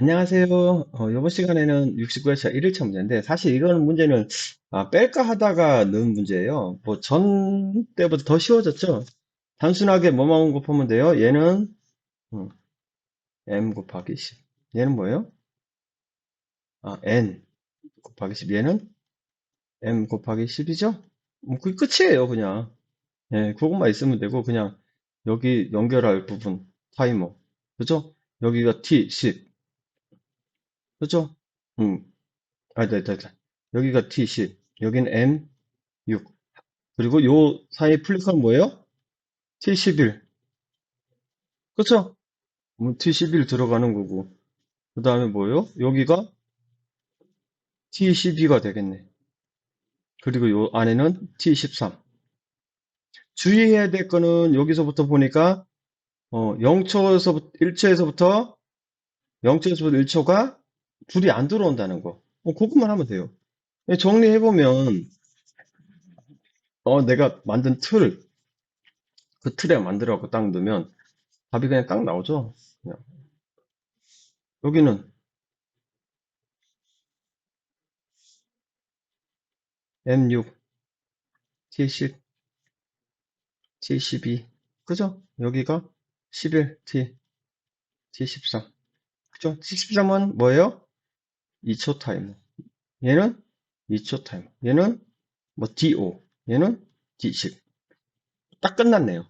안녕하세요. 어, 이번 시간에는 69회차 1일차 문제인데, 사실 이거는 문제는, 아, 뺄까 하다가 넣은 문제예요. 뭐, 전 때보다 더 쉬워졌죠? 단순하게 뭐만 곱하면 돼요? 얘는, 음, m 곱하기 10. 얘는 뭐예요? 아, n 곱하기 10. 얘는 m 곱하기 10이죠? 뭐, 그게 끝이에요, 그냥. 예, 그것만 있으면 되고, 그냥, 여기 연결할 부분, 타이머. 그죠? 여기가 t, 10. 그죠? 음, 아, 네, 네, 네. 여기가 T10, 여기는 M6. 그리고 요 사이 플리컨 뭐예요? T11. 그쵸? 뭐 T11 들어가는 거고. 그 다음에 뭐예요? 여기가 T12가 되겠네. 그리고 요 안에는 T13. 주의해야 될 거는 여기서부터 보니까, 어, 0초에서부터, 1초에서부터, 0초에서부터 1초가 둘이 안 들어온다는 거. 어, 그것만 하면 돼요. 정리해보면, 어, 내가 만든 틀, 그 틀에 만들어갖고 딱 넣으면 답이 그냥 딱 나오죠? 그냥. 여기는 M6, T10, T12. 그죠? 여기가 11, T, T13. 그죠? T13은 뭐예요? 2초 타임. 얘는 2초 타임. 얘는 뭐 DO. 얘는 D10. 딱 끝났네요.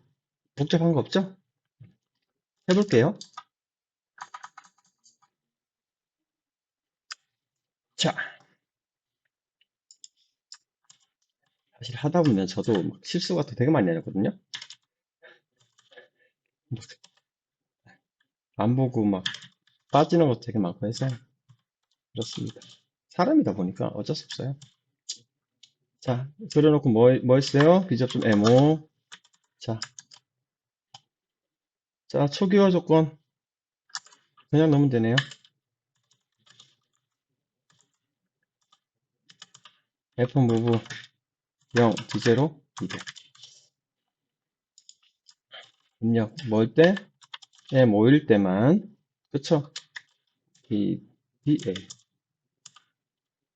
복잡한 거 없죠? 해볼게요. 자. 사실 하다 보면 저도 막 실수 같은 거 되게 많이 하거든요. 안 보고 막 빠지는 것도 되게 많고 해서 그렇습니다. 사람이다 보니까 어쩔 수 없어요. 자, 그려놓고 뭐, 뭐 했어요? 비접점 M5. 자, 자, 초기화 조건. 그냥 넣으면 되네요. F 무브 0, D0, 200. 입력, 뭘 때? M5일 때만. 그쵸? D, DA.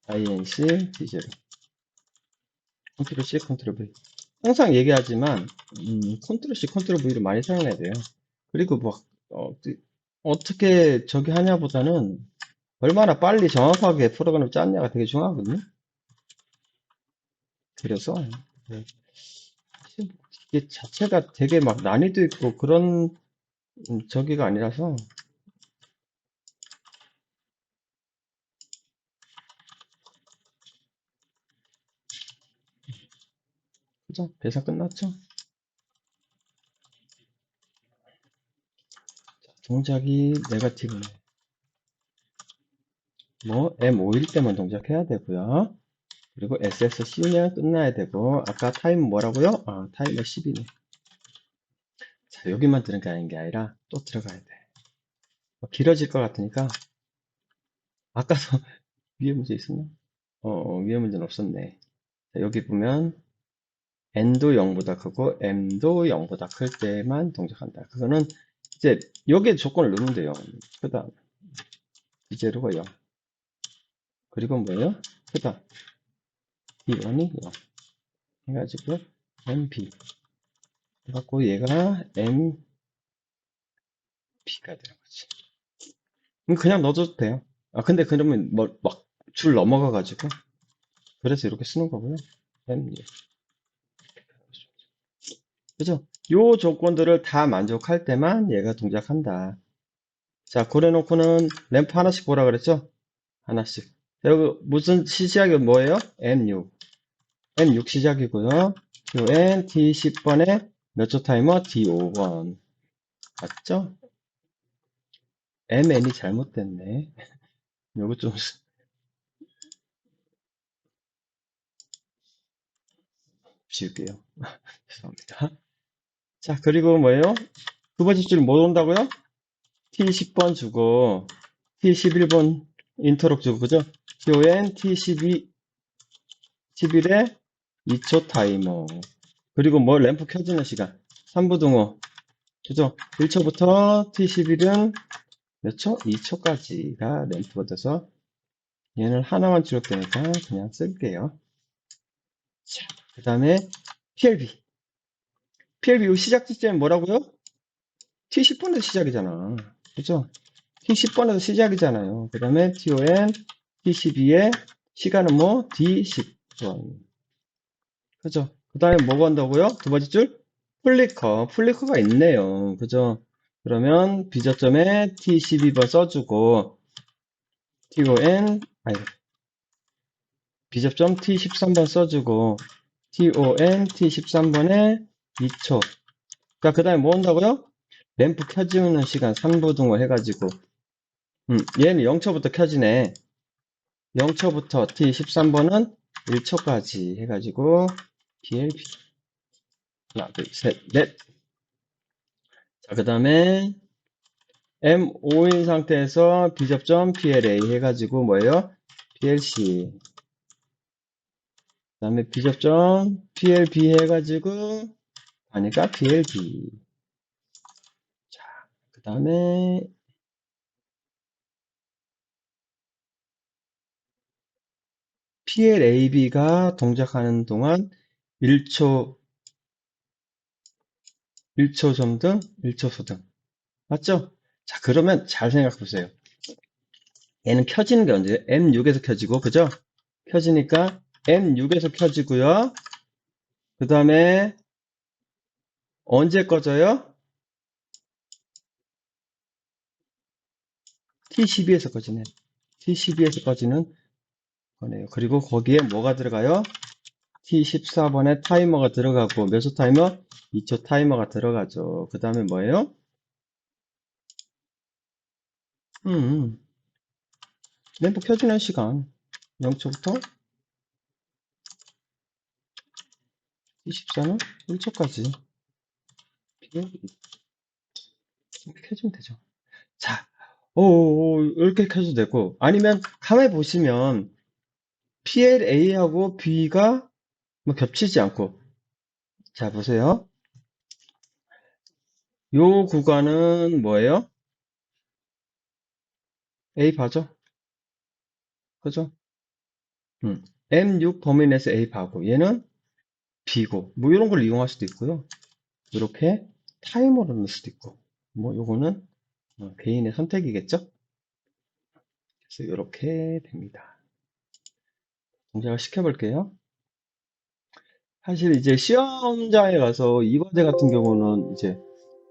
INC, D0. 컨트롤 C, 컨트롤 V. 항상 얘기하지만, 음, 컨트롤 C, 컨트롤 V를 많이 사용해야 돼요. 그리고 막, 어, 어떻게 저기 하냐보다는 얼마나 빨리 정확하게 프로그램을 짰냐가 되게 중요하거든요. 그래서, 네. 이게 자체가 되게 막 난이도 있고 그런 음, 저기가 아니라서 그죠? 배사 끝났죠? 자, 동작이 네가티브네. 뭐 M5일 때만 동작해야 되고요. 그리고 SSC면 끝나야 되고 아까 타임 뭐라고요? 아 타임은 10이네. 자 여기만 들어가는 게 아니라 또 들어가야 돼. 뭐 길어질 것 같으니까 아까도 위에 문제 있었나? 어, 어, 위에 문제는 없었네. 자, 여기 보면 n도 0보다 크고 m도 0보다 클 때만 동작한다. 그거는 이제 여기에 조건을 넣으면 돼요. 크다. 이제로가 0. 그리고 뭐예요? 크다. B1이 0. 해가지고 MP. 해갖고 얘가 MP가 되는 거지. 그냥 넣어줘도 돼요. 아, 근데 그러면 뭐, 막, 줄 넘어가가지고. 그래서 이렇게 쓰는 거고요. M. 그죠? 요 조건들을 다 만족할 때만 얘가 동작한다. 자, 그래놓고는 램프 하나씩 보라 그랬죠? 하나씩. 여기 무슨 시작이 뭐예요? M6. M6 시작이고요. 요 N T10번에 몇 초 타이머? D5번. 맞죠? MN이 잘못됐네. 요거 좀 지울게요. 죄송합니다. 자, 그리고 뭐예요? 두 번째 줄 뭐 온다고요? T10번 주고, T11번 인터럽 주고, 그죠? TON T12, 11에 2초 타이머. 그리고 뭐 램프 켜지는 시간. 3부등호. 그죠? 1초부터 T11은 몇 초? 2초까지가 램프가 돼서 얘는 하나만 출력되니까 그냥 쓸게요. 자, 그 다음에 PLB. PLB 시작 시점이 뭐라고요? T10번에서 시작이잖아. 그죠? T10번에서 시작이잖아요. 그 다음에 TON, T12의 시간은 뭐? D10번. 그죠? 그 다음에 뭐가 한다고요? 두 번째 줄? 플리커. 플리커가 있네요. 그죠? 그러면 비저점에 T12번 써주고, TON, 아니, 비접점 T13번 써주고, TON T13번에 2초. 그니까 그 다음에 뭐 한다고요? 램프 켜지는 시간 3부 등호 해가지고, 음, 얘는 0초부터 켜지네. 0초부터 T13번은 1초까지 해가지고, PLB. 하나, 둘, 셋, 넷. 자, 그 다음에 M5인 상태에서 비접점 PLA 해가지고 뭐예요? PLC. 그 다음에 비접점 PLB 해가지고 하니까 PLB. 자, 그 다음에 PLAB가 동작하는 동안 1초 1초 점등, 1초 소등. 맞죠? 자, 그러면 잘 생각해 보세요. 얘는 켜지는 게 언제? M6에서 켜지고, 그죠? 켜지니까 M6에서 켜지고요. 그 다음에 언제 꺼져요? T12에서 꺼지네. T12에서 꺼지는 거네요. 그리고 거기에 뭐가 들어가요? T14번에 타이머가 들어가고, 몇 초 타이머? 2초 타이머가 들어가죠. 그 다음에 뭐예요? 음, 램프 켜지는 시간 0초부터 24는 1초까지 이렇게 켜주면 되죠. 자, 오, 이렇게 켜도 되고 아니면 가만히 보시면 PLA하고 B가 뭐 겹치지 않고 자 보세요. 요 구간은 뭐예요? A 봐죠? 그죠? 음, M6 범위 내에서 A 봐고 얘는 B고 뭐 이런 걸 이용할 수도 있고요. 이렇게 타이머로 넣을 수도 있고 뭐 요거는 어, 개인의 선택이겠죠? 그래서 이렇게 됩니다. 동작을 시켜볼게요. 사실 이제 시험장에 가서 이 과제 같은 경우는 이제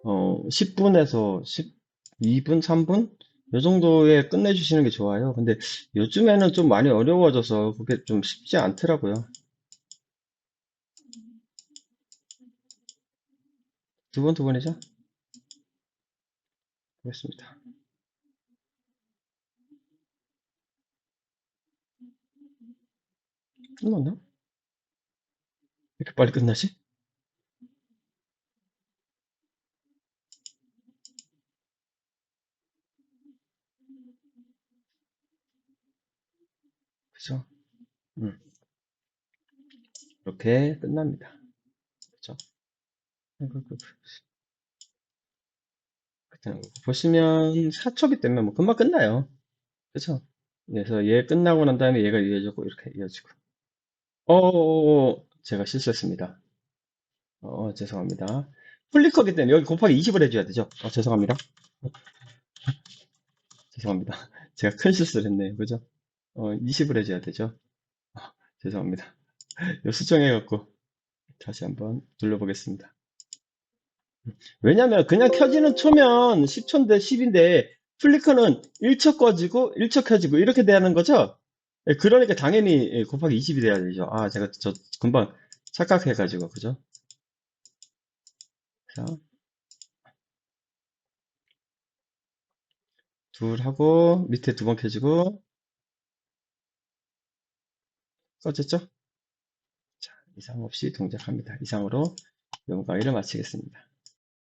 어 10분에서 12분, 3분 요 정도에 끝내주시는 게 좋아요. 근데 요즘에는 좀 많이 어려워져서 그게 좀 쉽지 않더라고요. 두 번, 두 번이죠? 보겠습니다. 끝났나? 이렇게 빨리 끝나지? 그죠? 음. 이렇게 끝납니다. 그죠? 보시면 4초기 때문에 뭐 금방 끝나요. 그죠? 그래서 얘 끝나고 난 다음에 얘가 이어지고 이렇게 이어지고. 어, 제가 실수했습니다. 어, 죄송합니다. 플리커기 때문에 여기 곱하기 20을 해줘야 되죠? 어, 죄송합니다. 죄송합니다. 제가 큰 실수를 했네요. 그죠? 어, 20을 해줘야 되죠? 어, 죄송합니다. 요 수정해갖고 다시 한번 눌러보겠습니다. 왜냐면 그냥 켜지는 초면 10초인데 10인데 플리커는 1초 꺼지고 1초 켜지고 이렇게 되는 거죠? 예, 그러니까 당연히 예, 곱하기 20이 돼야 되죠. 아, 제가 저 금방 착각해가지고, 그죠? 자, 둘 하고 밑에 두 번 켜지고 꺼졌죠? 자, 이상 없이 동작합니다. 이상으로 영광 강의를 마치겠습니다.